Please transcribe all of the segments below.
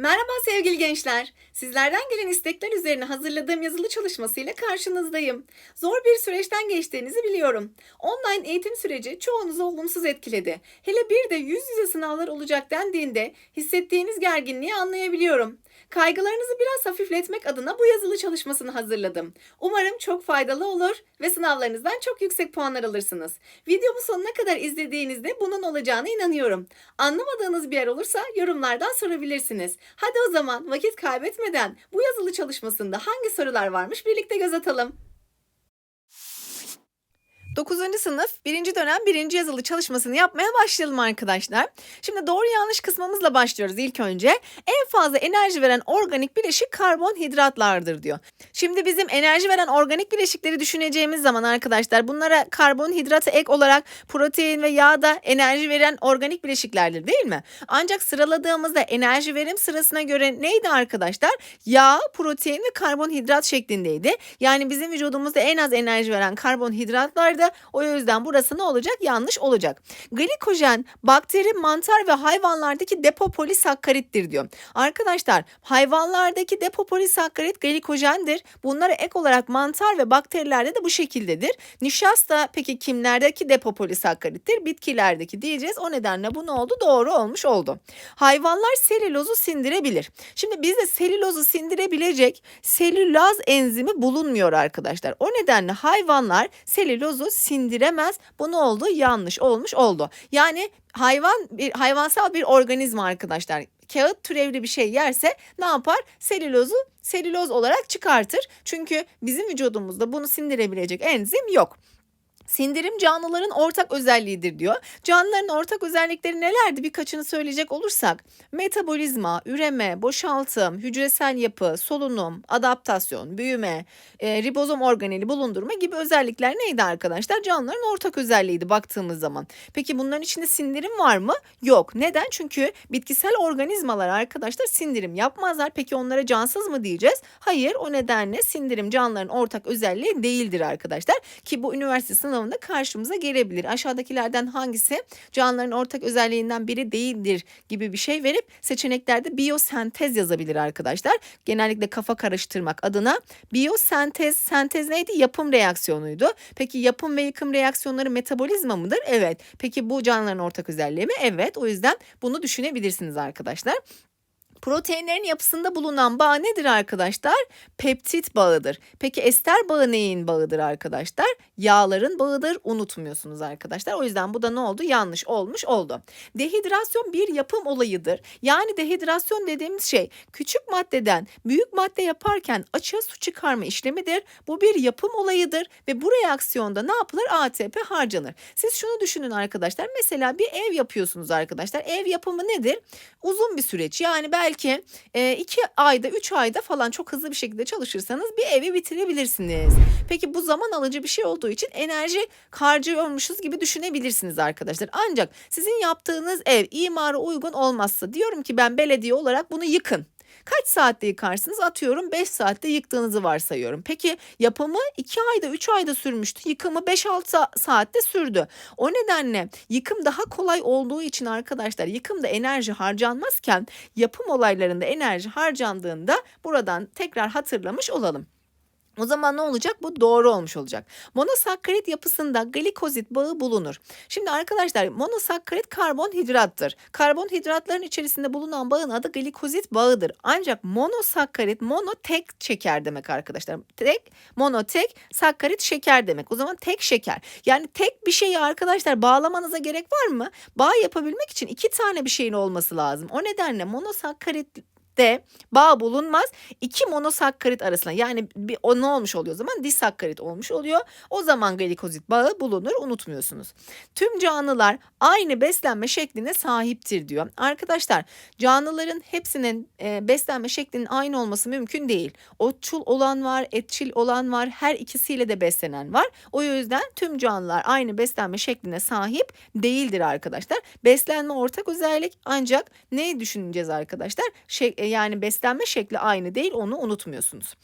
Merhaba sevgili gençler. Sizlerden gelen istekler üzerine hazırladığım yazılı çalışmasıyla karşınızdayım. Zor bir süreçten geçtiğinizi biliyorum. Online eğitim süreci çoğunuzu olumsuz etkiledi. Hele bir de yüz yüze sınavlar olacak dendiğinde hissettiğiniz gerginliği anlayabiliyorum. Kaygılarınızı biraz hafifletmek adına bu yazılı çalışmasını hazırladım. Umarım çok faydalı olur ve sınavlarınızdan çok yüksek puanlar alırsınız. Videomu sonuna kadar izlediğinizde bunun olacağına inanıyorum. Anlamadığınız bir yer olursa yorumlardan sorabilirsiniz. Hadi o zaman vakit kaybetmeden bu yazılı çalışmasında hangi sorular varmış birlikte göz atalım. 9. sınıf 1. dönem 1. yazılı çalışmasını yapmaya başlayalım arkadaşlar. Şimdi doğru yanlış kısmımızla başlıyoruz ilk önce. En fazla enerji veren organik bileşik karbonhidratlardır diyor. Şimdi bizim enerji veren organik bileşikleri düşüneceğimiz zaman arkadaşlar bunlara karbonhidratı ek olarak protein ve yağ da enerji veren organik bileşiklerdir değil mi? Ancak sıraladığımızda enerji verim sırasına göre neydi arkadaşlar? Yağ, protein ve karbonhidrat şeklindeydi. Yani bizim vücudumuzda en az enerji veren karbonhidratlardı. O yüzden burası ne olacak? Yanlış olacak. Glikojen bakteri, mantar ve hayvanlardaki depo polisakkarittir diyor. Arkadaşlar hayvanlardaki depo polisakkarit glikojendir. Bunlara ek olarak mantar ve bakterilerde de bu şekildedir. Nişasta peki kimlerdeki depo polisakkarittir? Bitkilerdeki diyeceğiz. O nedenle bu ne oldu? Doğru olmuş oldu. Hayvanlar selülozu sindirebilir. Şimdi bizde selülozu sindirebilecek selülaz enzimi bulunmuyor arkadaşlar. O nedenle hayvanlar selülozu sindiremez. Bu ne oldu? Yanlış olmuş oldu. Yani hayvan bir hayvansal bir organizma arkadaşlar. Kağıt türevli bir şey yerse ne yapar? Selülozu selüloz olarak çıkartır. Çünkü bizim vücudumuzda bunu sindirebilecek enzim yok. Sindirim canlıların ortak özelliğidir diyor. Canlıların ortak özellikleri nelerdi? Birkaçını söyleyecek olursak metabolizma, üreme, boşaltım, hücresel yapı, solunum, adaptasyon, büyüme, e, ribozom organeli bulundurma gibi özellikler neydi arkadaşlar? Canlıların ortak özelliğiydi baktığımız zaman. Peki bunların içinde sindirim var mı? Yok. Neden? Çünkü bitkisel organizmalar arkadaşlar sindirim yapmazlar. Peki onlara cansız mı diyeceğiz? Hayır. O nedenle sindirim canlıların ortak özelliği değildir arkadaşlar. Ki bu üniversite sınavında karşımıza gelebilir. Aşağıdakilerden hangisi canlıların ortak özelliğinden biri değildir gibi bir şey verip seçeneklerde biyosentez yazabilir arkadaşlar. Genellikle kafa karıştırmak adına biyosentez, sentez neydi? Yapım reaksiyonuydu. Peki yapım ve yıkım reaksiyonları metabolizma mıdır? Evet. Peki bu canlıların ortak özelliği mi? Evet. O yüzden bunu düşünebilirsiniz arkadaşlar. Proteinlerin yapısında bulunan bağ nedir arkadaşlar? Peptit bağıdır. Peki ester bağı neyin bağıdır arkadaşlar? Yağların bağıdır. Unutmuyorsunuz arkadaşlar. O yüzden bu da ne oldu? Yanlış olmuş oldu. Dehidrasyon bir yapım olayıdır. Yani dehidrasyon dediğimiz şey küçük maddeden büyük madde yaparken açığa su çıkarma işlemidir. Bu bir yapım olayıdır ve bu reaksiyonda ne yapılır? ATP harcanır. Siz şunu düşünün arkadaşlar. Mesela bir ev yapıyorsunuz arkadaşlar. Ev yapımı nedir? Uzun bir süreç. Yani belki belki e, iki ayda, üç ayda falan çok hızlı bir şekilde çalışırsanız bir evi bitirebilirsiniz. Peki bu zaman alıcı bir şey olduğu için enerji harcıyormuşuz gibi düşünebilirsiniz arkadaşlar. Ancak sizin yaptığınız ev imara uygun olmazsa diyorum ki ben belediye olarak bunu yıkın. Kaç saatte yıkarsınız? Atıyorum 5 saatte yıktığınızı varsayıyorum. Peki yapımı 2 ayda 3 ayda sürmüştü. Yıkımı 5-6 saatte sürdü. O nedenle yıkım daha kolay olduğu için arkadaşlar yıkımda enerji harcanmazken yapım olaylarında enerji harcandığında buradan tekrar hatırlamış olalım. O zaman ne olacak? Bu doğru olmuş olacak. Monosakkarit yapısında glikozit bağı bulunur. Şimdi arkadaşlar monosakkarit karbonhidrattır. Karbonhidratların içerisinde bulunan bağın adı glikozit bağıdır. Ancak monosakkarit mono tek şeker demek arkadaşlar. Tek mono tek sakkarit şeker demek. O zaman tek şeker. Yani tek bir şeyi arkadaşlar bağlamanıza gerek var mı? Bağ yapabilmek için iki tane bir şeyin olması lazım. O nedenle monosakkarit de bağ bulunmaz. İki monosakkarit arasında yani bir, o ne olmuş oluyor o zaman? Disakkarit olmuş oluyor. O zaman glikozit bağı bulunur unutmuyorsunuz. Tüm canlılar aynı beslenme şekline sahiptir diyor. Arkadaşlar canlıların hepsinin e, beslenme şeklinin aynı olması mümkün değil. Otçul olan var, etçil olan var. Her ikisiyle de beslenen var. O yüzden tüm canlılar aynı beslenme şekline sahip değildir arkadaşlar. Beslenme ortak özellik ancak ne düşüneceğiz arkadaşlar? Şey, yani beslenme şekli aynı değil onu unutmuyorsunuz.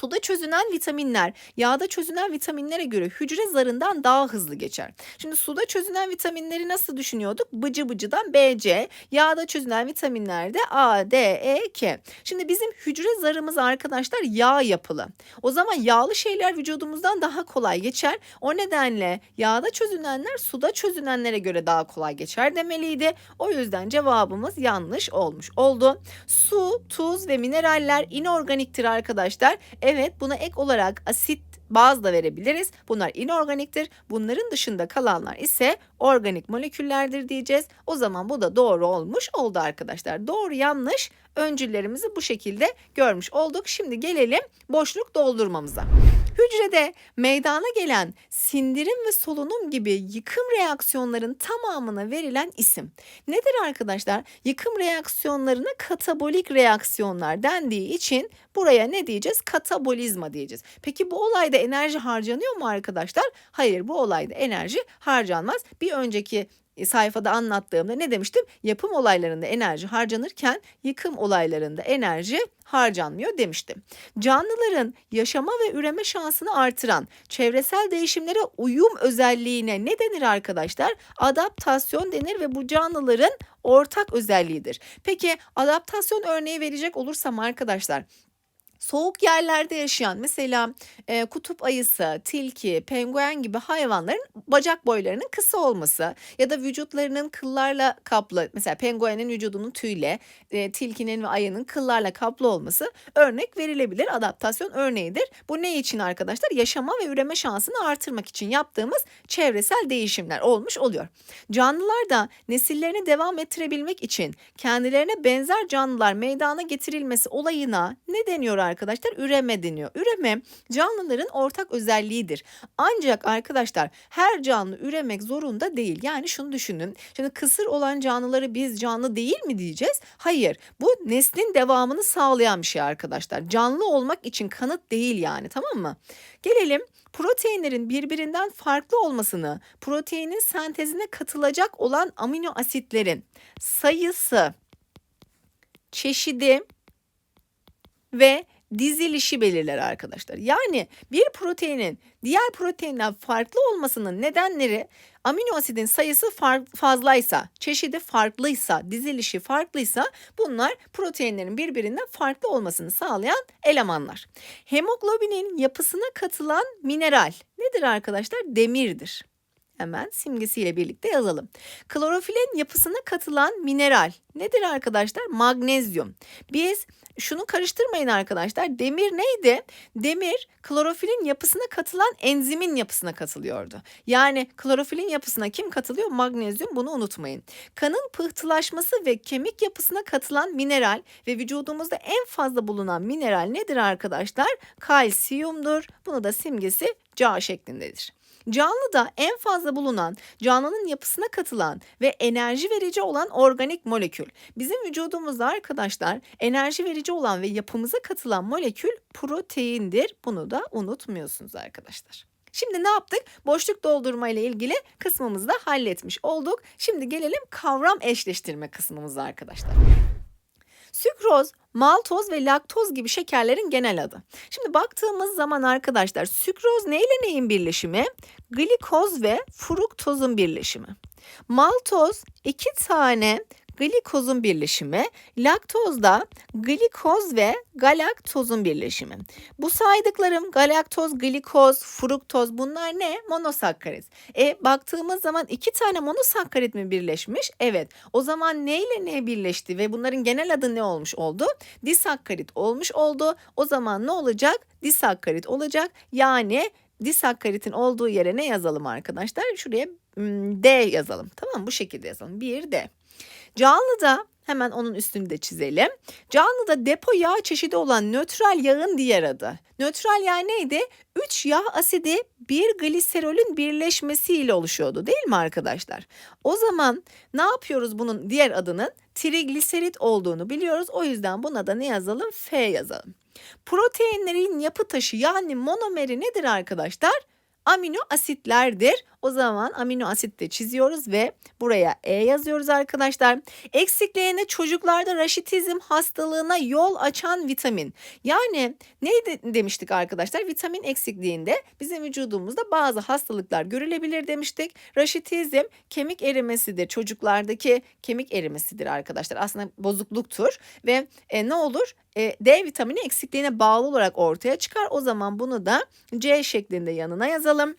Suda çözünen vitaminler yağda çözünen vitaminlere göre hücre zarından daha hızlı geçer. Şimdi suda çözünen vitaminleri nasıl düşünüyorduk? Bıcı bıcıdan BC, yağda çözünen vitaminler de A, D, E, K. Şimdi bizim hücre zarımız arkadaşlar yağ yapılı. O zaman yağlı şeyler vücudumuzdan daha kolay geçer. O nedenle yağda çözünenler suda çözünenlere göre daha kolay geçer demeliydi. O yüzden cevabımız yanlış olmuş oldu. Su, tuz ve mineraller inorganiktir arkadaşlar. Evet buna ek olarak asit baz da verebiliriz. Bunlar inorganiktir. Bunların dışında kalanlar ise organik moleküllerdir diyeceğiz. O zaman bu da doğru olmuş oldu arkadaşlar. Doğru yanlış öncüllerimizi bu şekilde görmüş olduk. Şimdi gelelim boşluk doldurmamıza. Hücrede meydana gelen sindirim ve solunum gibi yıkım reaksiyonların tamamına verilen isim. Nedir arkadaşlar? Yıkım reaksiyonlarına katabolik reaksiyonlar dendiği için buraya ne diyeceğiz? Katabolizma diyeceğiz. Peki bu olayda enerji harcanıyor mu arkadaşlar? Hayır bu olayda enerji harcanmaz. Bir önceki sayfada anlattığımda ne demiştim? Yapım olaylarında enerji harcanırken yıkım olaylarında enerji harcanmıyor demiştim. Canlıların yaşama ve üreme şansını artıran çevresel değişimlere uyum özelliğine ne denir arkadaşlar? Adaptasyon denir ve bu canlıların ortak özelliğidir. Peki adaptasyon örneği verecek olursam arkadaşlar Soğuk yerlerde yaşayan mesela e, kutup ayısı, tilki, penguen gibi hayvanların bacak boylarının kısa olması ya da vücutlarının kıllarla kaplı mesela penguenin vücudunun tüyle, e, tilkinin ve ayının kıllarla kaplı olması örnek verilebilir adaptasyon örneğidir. Bu ne için arkadaşlar? Yaşama ve üreme şansını artırmak için yaptığımız çevresel değişimler olmuş oluyor. Canlılar da nesillerini devam ettirebilmek için kendilerine benzer canlılar meydana getirilmesi olayına ne deniyor arkadaşlar? Üreme deniyor. Üreme canlıların ortak özelliğidir. Ancak arkadaşlar her canlı üremek zorunda değil. Yani şunu düşünün. Şimdi kısır olan canlıları biz canlı değil mi diyeceğiz? Hayır. Bu neslin devamını sağlayan bir şey arkadaşlar. Canlı olmak için kanıt değil yani tamam mı? Gelelim proteinlerin birbirinden farklı olmasını, proteinin sentezine katılacak olan amino asitlerin sayısı, çeşidi ve dizilişi belirler arkadaşlar. Yani bir proteinin diğer proteinden farklı olmasının nedenleri amino asidin sayısı fazlaysa, çeşidi farklıysa, dizilişi farklıysa bunlar proteinlerin birbirinden farklı olmasını sağlayan elemanlar. Hemoglobinin yapısına katılan mineral nedir arkadaşlar? Demirdir. Hemen simgesiyle birlikte yazalım. Klorofilin yapısına katılan mineral nedir arkadaşlar? Magnezyum. Biz şunu karıştırmayın arkadaşlar. Demir neydi? Demir klorofilin yapısına katılan enzimin yapısına katılıyordu. Yani klorofilin yapısına kim katılıyor? Magnezyum bunu unutmayın. Kanın pıhtılaşması ve kemik yapısına katılan mineral ve vücudumuzda en fazla bulunan mineral nedir arkadaşlar? Kalsiyumdur. Bunu da simgesi Ca şeklindedir. Canlıda en fazla bulunan, canlının yapısına katılan ve enerji verici olan organik molekül. Bizim vücudumuzda arkadaşlar enerji verici olan ve yapımıza katılan molekül proteindir. Bunu da unutmuyorsunuz arkadaşlar. Şimdi ne yaptık? Boşluk doldurma ile ilgili kısmımızı da halletmiş olduk. Şimdi gelelim kavram eşleştirme kısmımıza arkadaşlar. Sükroz, maltoz ve laktoz gibi şekerlerin genel adı. Şimdi baktığımız zaman arkadaşlar sükroz neyle neyin birleşimi? Glikoz ve fruktozun birleşimi. Maltoz iki tane glikozun birleşimi, laktoz da glikoz ve galaktozun birleşimi. Bu saydıklarım galaktoz, glikoz, fruktoz bunlar ne? Monosakkarit. E baktığımız zaman iki tane monosakkarit mi birleşmiş? Evet. O zaman ne ile ne birleşti ve bunların genel adı ne olmuş oldu? Disakkarit olmuş oldu. O zaman ne olacak? Disakkarit olacak. Yani disakkaritin olduğu yere ne yazalım arkadaşlar? Şuraya D yazalım. Tamam Bu şekilde yazalım. Bir D. Canlıda hemen onun üstünü de çizelim. Canlıda depo yağ çeşidi olan nötral yağın diğer adı. Nötral yağ neydi? 3 yağ asidi bir gliserolün birleşmesiyle oluşuyordu değil mi arkadaşlar? O zaman ne yapıyoruz bunun diğer adının? Trigliserit olduğunu biliyoruz. O yüzden buna da ne yazalım? F yazalım. Proteinlerin yapı taşı yani monomeri nedir arkadaşlar? amino asitlerdir. O zaman amino asit de çiziyoruz ve buraya E yazıyoruz arkadaşlar. Eksikliğinde çocuklarda raşitizm hastalığına yol açan vitamin. Yani ne de- demiştik arkadaşlar? Vitamin eksikliğinde bizim vücudumuzda bazı hastalıklar görülebilir demiştik. Raşitizm kemik erimesidir. Çocuklardaki kemik erimesidir arkadaşlar. Aslında bozukluktur ve e, ne olur? E, D vitamini eksikliğine bağlı olarak ortaya çıkar. O zaman bunu da C şeklinde yanına yazalım.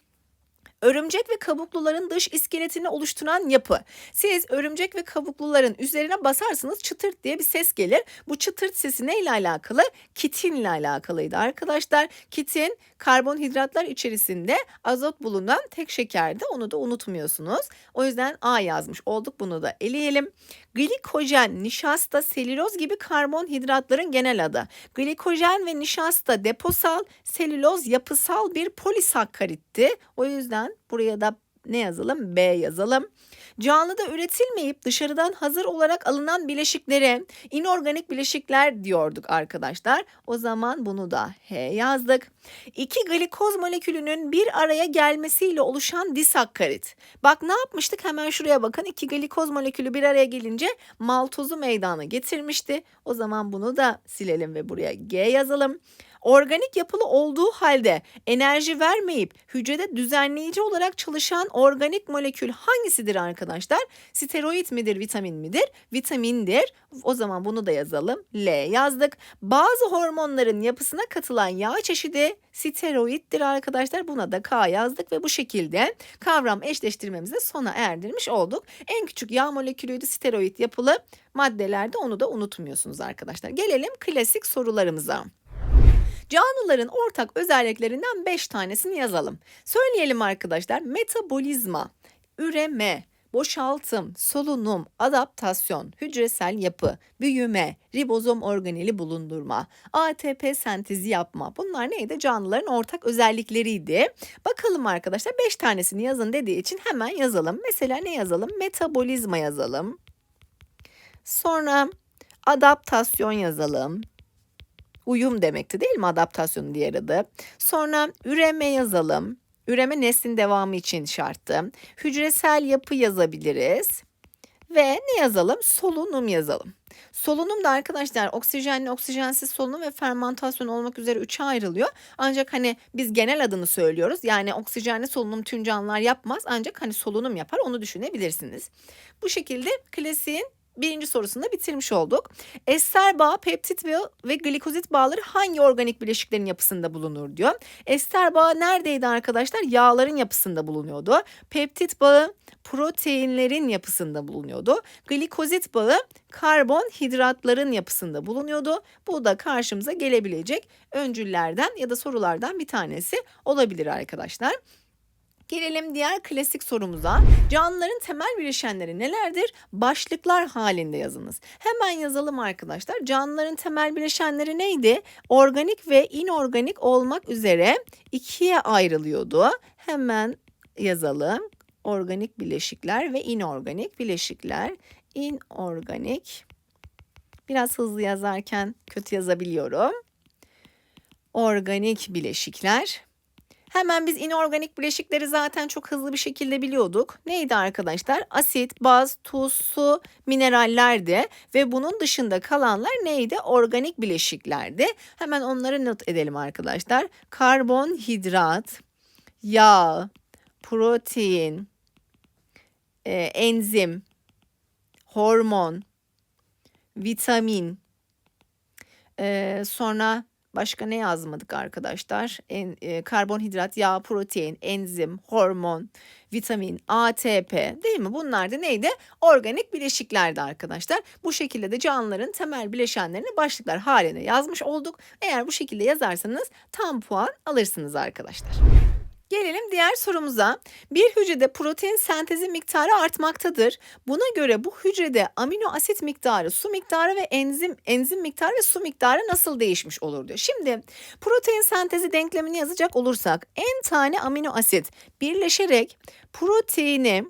Örümcek ve kabukluların dış iskeletini oluşturan yapı. Siz örümcek ve kabukluların üzerine basarsanız çıtırt diye bir ses gelir. Bu çıtırt sesi neyle alakalı? Kitinle alakalıydı arkadaşlar. Kitin karbonhidratlar içerisinde azot bulunan tek şekerdi. Onu da unutmuyorsunuz. O yüzden A yazmış olduk. Bunu da eleyelim. Glikojen, nişasta, selüloz gibi karbonhidratların genel adı. Glikojen ve nişasta deposal, selüloz yapısal bir polisakkaritti. O yüzden buraya da ne yazalım? B yazalım. Canlıda üretilmeyip dışarıdan hazır olarak alınan bileşiklere inorganik bileşikler diyorduk arkadaşlar. O zaman bunu da H yazdık. İki glikoz molekülünün bir araya gelmesiyle oluşan disakkarit. Bak ne yapmıştık? Hemen şuraya bakın. İki glikoz molekülü bir araya gelince maltozu meydana getirmişti. O zaman bunu da silelim ve buraya G yazalım. Organik yapılı olduğu halde enerji vermeyip hücrede düzenleyici olarak çalışan organik molekül hangisidir arkadaşlar? Steroid midir, vitamin midir? Vitamindir. O zaman bunu da yazalım. L yazdık. Bazı hormonların yapısına katılan yağ çeşidi steroiddir arkadaşlar. Buna da K yazdık ve bu şekilde kavram eşleştirmemizi sona erdirmiş olduk. En küçük yağ molekülüydü steroid yapılı maddelerde onu da unutmuyorsunuz arkadaşlar. Gelelim klasik sorularımıza. Canlıların ortak özelliklerinden 5 tanesini yazalım. Söyleyelim arkadaşlar. Metabolizma, üreme, boşaltım, solunum, adaptasyon, hücresel yapı, büyüme, ribozom organeli bulundurma, ATP sentezi yapma. Bunlar neydi? Canlıların ortak özellikleriydi. Bakalım arkadaşlar 5 tanesini yazın dediği için hemen yazalım. Mesela ne yazalım? Metabolizma yazalım. Sonra adaptasyon yazalım. Uyum demekti değil mi adaptasyonun diğer adı? Sonra üreme yazalım. Üreme neslin devamı için şarttı. Hücresel yapı yazabiliriz. Ve ne yazalım? Solunum yazalım. Solunum da arkadaşlar oksijenli, oksijensiz solunum ve fermentasyon olmak üzere üçe ayrılıyor. Ancak hani biz genel adını söylüyoruz. Yani oksijenli solunum tüm canlılar yapmaz. Ancak hani solunum yapar onu düşünebilirsiniz. Bu şekilde klasiğin birinci sorusunu da bitirmiş olduk. Ester bağı, peptit ve, ve glikozit bağları hangi organik bileşiklerin yapısında bulunur diyor. Ester bağı neredeydi arkadaşlar? Yağların yapısında bulunuyordu. Peptit bağı proteinlerin yapısında bulunuyordu. Glikozit bağı karbonhidratların yapısında bulunuyordu. Bu da karşımıza gelebilecek öncüllerden ya da sorulardan bir tanesi olabilir arkadaşlar. Gelelim diğer klasik sorumuza. Canlıların temel bileşenleri nelerdir? Başlıklar halinde yazınız. Hemen yazalım arkadaşlar. Canlıların temel bileşenleri neydi? Organik ve inorganik olmak üzere ikiye ayrılıyordu. Hemen yazalım. Organik bileşikler ve inorganik bileşikler. İnorganik. Biraz hızlı yazarken kötü yazabiliyorum. Organik bileşikler Hemen biz inorganik bileşikleri zaten çok hızlı bir şekilde biliyorduk. Neydi arkadaşlar? Asit, baz, tuz, su, minerallerdi ve bunun dışında kalanlar neydi? Organik bileşiklerdi. Hemen onları not edelim arkadaşlar. Karbonhidrat, yağ, protein, e, enzim, hormon, vitamin, e, sonra Başka ne yazmadık arkadaşlar? En, e, karbonhidrat, yağ, protein, enzim, hormon, vitamin, ATP değil mi? Bunlar da neydi? Organik bileşiklerdi arkadaşlar. Bu şekilde de canlıların temel bileşenlerini başlıklar haline yazmış olduk. Eğer bu şekilde yazarsanız tam puan alırsınız arkadaşlar. Gelelim diğer sorumuza. Bir hücrede protein sentezi miktarı artmaktadır. Buna göre bu hücrede amino asit miktarı, su miktarı ve enzim enzim miktarı ve su miktarı nasıl değişmiş olur diyor. Şimdi protein sentezi denklemini yazacak olursak en tane amino asit birleşerek proteini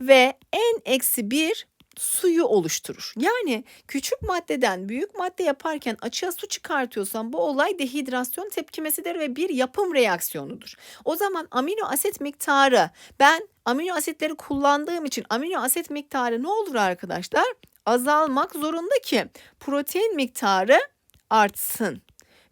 ve n eksi 1 suyu oluşturur. Yani küçük maddeden büyük madde yaparken açığa su çıkartıyorsan bu olay dehidrasyon tepkimesidir ve bir yapım reaksiyonudur. O zaman amino asit miktarı ben amino asitleri kullandığım için amino asit miktarı ne olur arkadaşlar? Azalmak zorunda ki protein miktarı artsın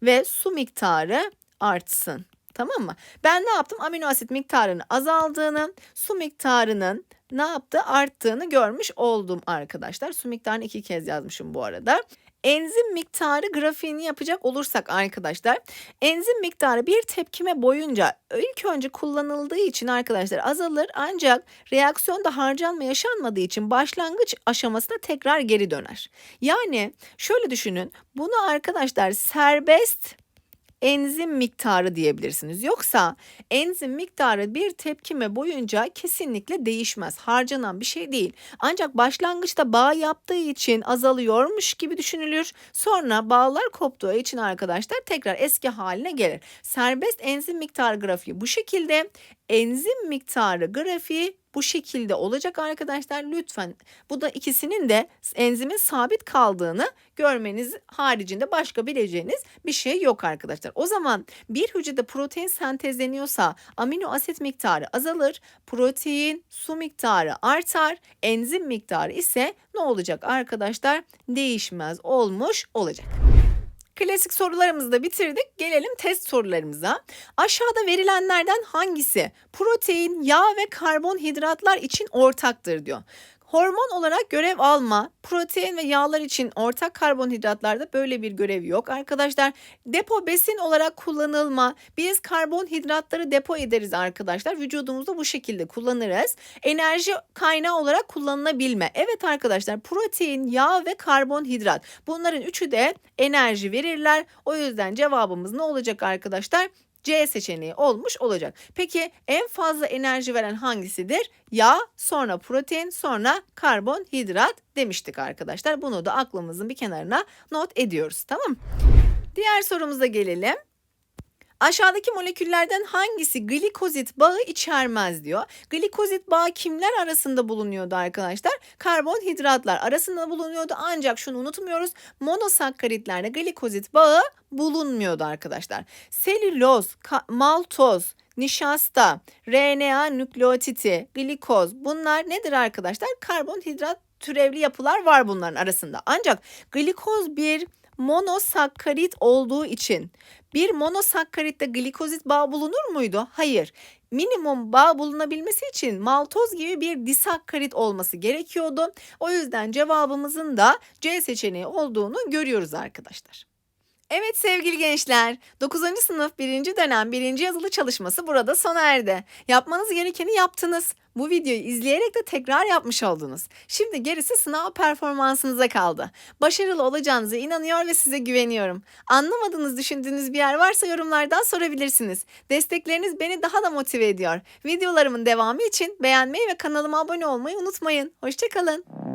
ve su miktarı artsın. Tamam mı? Ben ne yaptım? Amino asit miktarının azaldığını, su miktarının ne yaptı? Arttığını görmüş oldum arkadaşlar. Su miktarını iki kez yazmışım bu arada. Enzim miktarı grafiğini yapacak olursak arkadaşlar enzim miktarı bir tepkime boyunca ilk önce kullanıldığı için arkadaşlar azalır ancak reaksiyonda harcanma yaşanmadığı için başlangıç aşamasına tekrar geri döner. Yani şöyle düşünün bunu arkadaşlar serbest enzim miktarı diyebilirsiniz. Yoksa enzim miktarı bir tepkime boyunca kesinlikle değişmez. Harcanan bir şey değil. Ancak başlangıçta bağ yaptığı için azalıyormuş gibi düşünülür. Sonra bağlar koptuğu için arkadaşlar tekrar eski haline gelir. Serbest enzim miktarı grafiği bu şekilde. Enzim miktarı grafiği bu şekilde olacak arkadaşlar. Lütfen bu da ikisinin de enzimin sabit kaldığını görmeniz haricinde başka bileceğiniz bir şey yok arkadaşlar. O zaman bir hücrede protein sentezleniyorsa amino asit miktarı azalır, protein su miktarı artar, enzim miktarı ise ne olacak arkadaşlar? Değişmez olmuş olacak. Klasik sorularımızı da bitirdik. Gelelim test sorularımıza. Aşağıda verilenlerden hangisi protein, yağ ve karbonhidratlar için ortaktır diyor. Hormon olarak görev alma, protein ve yağlar için ortak karbonhidratlarda böyle bir görev yok arkadaşlar. Depo besin olarak kullanılma. Biz karbonhidratları depo ederiz arkadaşlar. Vücudumuzda bu şekilde kullanırız. Enerji kaynağı olarak kullanılabilme. Evet arkadaşlar protein, yağ ve karbonhidrat. Bunların üçü de enerji verirler. O yüzden cevabımız ne olacak arkadaşlar? C seçeneği olmuş olacak. Peki en fazla enerji veren hangisidir? Yağ, sonra protein, sonra karbonhidrat demiştik arkadaşlar. Bunu da aklımızın bir kenarına not ediyoruz. Tamam Diğer sorumuza gelelim. Aşağıdaki moleküllerden hangisi glikozit bağı içermez diyor. Glikozit bağı kimler arasında bulunuyordu arkadaşlar? Karbonhidratlar arasında bulunuyordu ancak şunu unutmuyoruz. Monosakkaritlerde glikozit bağı bulunmuyordu arkadaşlar. Selüloz, maltoz, nişasta, RNA nükleotiti, glikoz bunlar nedir arkadaşlar? Karbonhidrat türevli yapılar var bunların arasında. Ancak glikoz bir monosakkarit olduğu için bir monosakkaritte glikozit bağ bulunur muydu? Hayır. Minimum bağ bulunabilmesi için maltoz gibi bir disakkarit olması gerekiyordu. O yüzden cevabımızın da C seçeneği olduğunu görüyoruz arkadaşlar. Evet sevgili gençler, 9. sınıf 1. dönem 1. yazılı çalışması burada sona erdi. Yapmanız gerekeni yaptınız. Bu videoyu izleyerek de tekrar yapmış oldunuz. Şimdi gerisi sınav performansınıza kaldı. Başarılı olacağınıza inanıyor ve size güveniyorum. Anlamadığınız, düşündüğünüz bir yer varsa yorumlardan sorabilirsiniz. Destekleriniz beni daha da motive ediyor. Videolarımın devamı için beğenmeyi ve kanalıma abone olmayı unutmayın. Hoşçakalın.